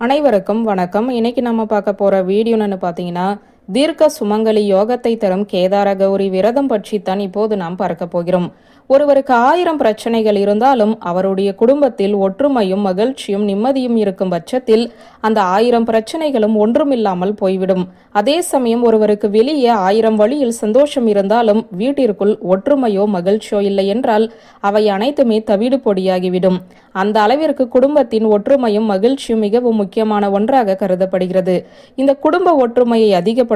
அனைவருக்கும் வணக்கம். இன்றைக்கி நம்ம பார்க்க போகிற வீடியோன்னு பார்த்தீங்கன்னா தீர்க்க சுமங்கலி யோகத்தை தரும் கேதார கௌரி விரதம் பற்றி தான் இப்போது நாம் பார்க்க போகிறோம். ஒருவருக்கு ஆயிரம் பிரச்சனைகள் இருந்தாலும் அவருடைய குடும்பத்தில் ஒற்றுமையும் மகிழ்ச்சியும் நிம்மதியும் இருக்கும் பட்சத்தில் அந்த ஆயிரம் பிரச்சனைகளும் ஒன்றுமில்லாமல் போய்விடும். அதே சமயம் ஒருவருக்கு வெளியே ஆயிரம் வழியில் சந்தோஷம் இருந்தாலும் வீட்டிற்குள் ஒற்றுமையோ மகிழ்ச்சியோ இல்லை என்றால் அவை அனைத்துமே தவிடு பொடியாகிவிடும். அந்த அளவிற்கு குடும்பத்தின் ஒற்றுமையும் மகிழ்ச்சியும் மிகவும் முக்கியமான ஒன்றாக கருதப்படுகிறது. இந்த குடும்ப ஒற்றுமையை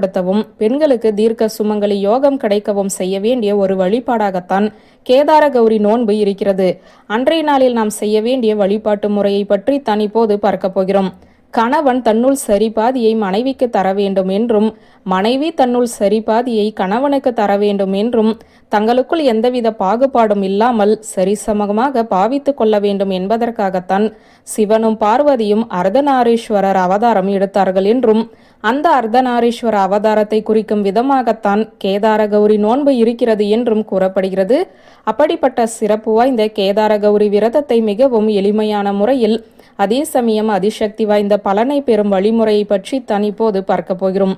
அதிகப்படுத்தவும் பெண்களுக்கு தீர்க்க சுமங்கலி யோகம் கிடைக்கவும் செய்ய வேண்டிய ஒரு வழிபாடாகத்தான் கேதார கௌரி நோன்பு இருக்கிறது. அன்றைய நாளில் நாம் செய்ய வேண்டிய வழிபாட்டு முறையை பற்றி தான் இப்போது பார்க்க போகிறோம். கணவன் தன்னுள் சரிபாதியை மனைவிக்கு தர வேண்டும் என்றும் மனைவி தன்னுள் சரிபாதியை கணவனுக்கு தர வேண்டும் என்றும் தங்களுக்குள் எந்தவித பாகுபாடும் இல்லாமல் சரிசமமாக பாவித்துக் கொள்ள வேண்டும் என்பதற்காகத்தான் சிவனும் பார்வதியும் அர்த்தநாரீஸ்வரர் அவதாரம் எடுத்தார்கள் என்றும் அந்த அர்த்தநாரீஸ்வர அவதாரத்தை குறிக்கும் விதமாகத்தான் கேதார கௌரி நோன்பு இருக்கிறது என்றும் கூறப்படுகிறது. அப்படிப்பட்ட சிறப்பு வாய்ந்த கேதார கௌரி விரதத்தை மிகவும் எளிமையான முறையில் அதே சமயம் அதிசக்தி வாய்ந்த பலனை பெறும் வழிமுறையை பற்றி தான் இப்போது பார்க்க போகிறோம்.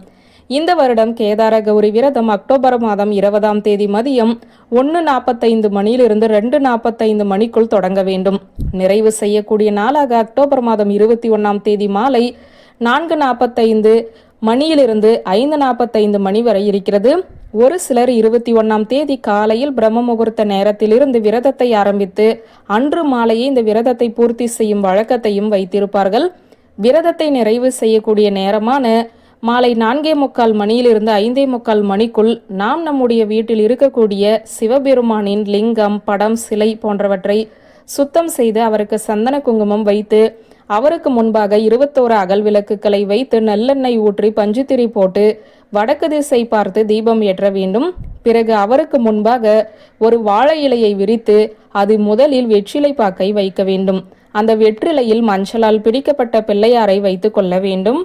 இந்த வருடம் கேதார கௌரி விரதம் அக்டோபர் மாதம் இருபதாம் தேதி மதியம் ஒன்று நாற்பத்தைந்து மணியிலிருந்து ரெண்டு நாற்பத்தைந்து மணிக்குள் தொடங்க வேண்டும். நிறைவு செய்யக்கூடிய நாளாக அக்டோபர் மாதம் இருபத்தி ஒன்றாம் தேதி மாலை நான்கு நாற்பத்தைந்து மணியிலிருந்து ஐந்து நாற்பத்தைந்து மணி வரை இருக்கிறது. ஒரு சிலர் இருபத்தி ஒன்றாம் தேதி காலையில் பிரம்ம முகூர்த்த நேரத்திலிருந்து விரதத்தை ஆரம்பித்து அன்று மாலையே இந்த விரதத்தை பூர்த்தி செய்யும் வழக்கத்தையும் வைத்திருப்பார்கள். விரதத்தை நிறைவு செய்யக்கூடிய நேரமான மாலை நான்கே முக்கால் மணியிலிருந்து ஐந்தே முக்கால் மணிக்குள் நாம் நம்முடைய வீட்டில் இருக்கக்கூடிய சிவபெருமானின் லிங்கம் படம் சிலை போன்றவற்றை சுத்தம் செய்து அவருக்கு சந்தன குங்குமம் வைத்து அவருக்கு முன்பாக இருபத்தோரு அகல் விளக்குகளை வைத்து நல்லெண்ணெய் ஊற்றி பஞ்சுத்திரி போட்டு வடக்கு திசை பார்த்து தீபம் ஏற்ற வேண்டும். பிறகு அவருக்கு முன்பாக ஒரு வாழை இலையை விரித்து அது முதலில் வெற்றிலை பாக்கை வைக்க வேண்டும். அந்த வெற்றிலையில் மஞ்சளால் பிடிக்கப்பட்ட பிள்ளையாரை வைத்துக் கொள்ள வேண்டும்.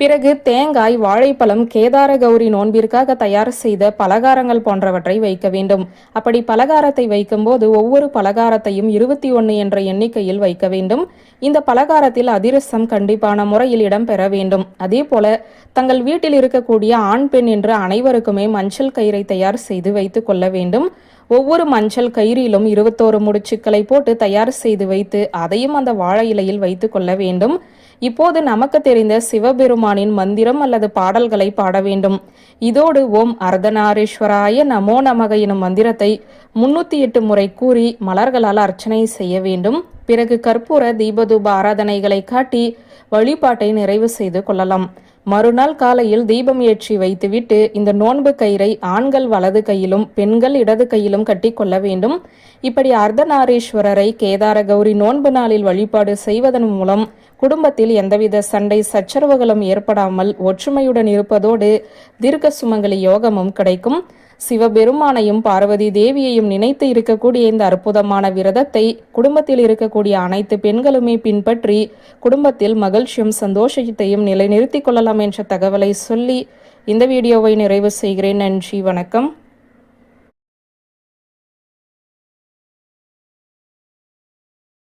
பிறகு தேங்காய் வாழைப்பழம் கேதார கௌரி நோன்பிற்காக தயார் செய்த பலகாரங்கள் போன்றவற்றை வைக்க வேண்டும். அப்படி பலகாரத்தை வைக்கும்போது ஒவ்வொரு பலகாரத்தையும் இருபத்தி ஒன்று என்ற எண்ணிக்கையில் வைக்க வேண்டும். இந்த பலகாரத்தில் அதிரசம் கண்டிப்பான முறையில் இடம்பெற வேண்டும். அதே போல தங்கள் வீட்டில் இருக்கக்கூடிய ஆண் பெண் என்று அனைவருக்குமே மஞ்சள் கயிறை தயார் செய்து வைத்துக் கொள்ள வேண்டும். ஒவ்வொரு மஞ்சள் கயிறிலும் இருபத்தோரு முடிச்சுக்களை போட்டு தயார் செய்து வைத்து அதையும் அந்த வாழை இலையில் வைத்து கொள்ள வேண்டும். இப்போது நமக்கு தெரிந்த சிவபெருமானின் மந்திரம் அல்லது பாடல்களை பாட வேண்டும். இதோடு ஓம் அர்த்தநாரீஸ்வராய நமோ நமக எனும் மந்திரத்தை முன்னூத்தி எட்டு முறை கூறி மலர்களால் அர்ச்சனை செய்ய வேண்டும். பிறகு கற்பூர தீபதூப ஆராதனைகளை காட்டி வழிபாட்டை நிறைவு செய்து கொள்ளலாம். மறுநாள் காலையில் தீபம் ஏற்றி வைத்துவிட்டு இந்த நோன்பு கயிறை ஆண்கள் வலது கையிலும் பெண்கள் இடது கையிலும் கட்டி கொள்ள வேண்டும். இப்படி அர்த்தநாரீஸ்வரரை கேதார கௌரி நோன்பு நாளில் வழிபாடு செய்வதன் மூலம் குடும்பத்தில் எந்தவித சண்டை சச்சரவுகளும் ஏற்படாமல் ஒற்றுமையுடன் இருப்பதோடு தீர்க்க சுமங்கலி யோகமும் கிடைக்கும். சிவபெருமானையும் பார்வதி தேவியையும் நினைத்து இருக்கக்கூடிய இந்த அற்புதமான விரதத்தை குடும்பத்தில் இருக்கக்கூடிய அனைத்து பெண்களுமே பின்பற்றி குடும்பத்தில் மகிழ்ச்சியும் சந்தோஷத்தையும் நிலைநிறுத்திக் கொள்ளலாம் என்ற தகவலை சொல்லி இந்த வீடியோவை நிறைவு செய்கிறேன். நன்றி வணக்கம்.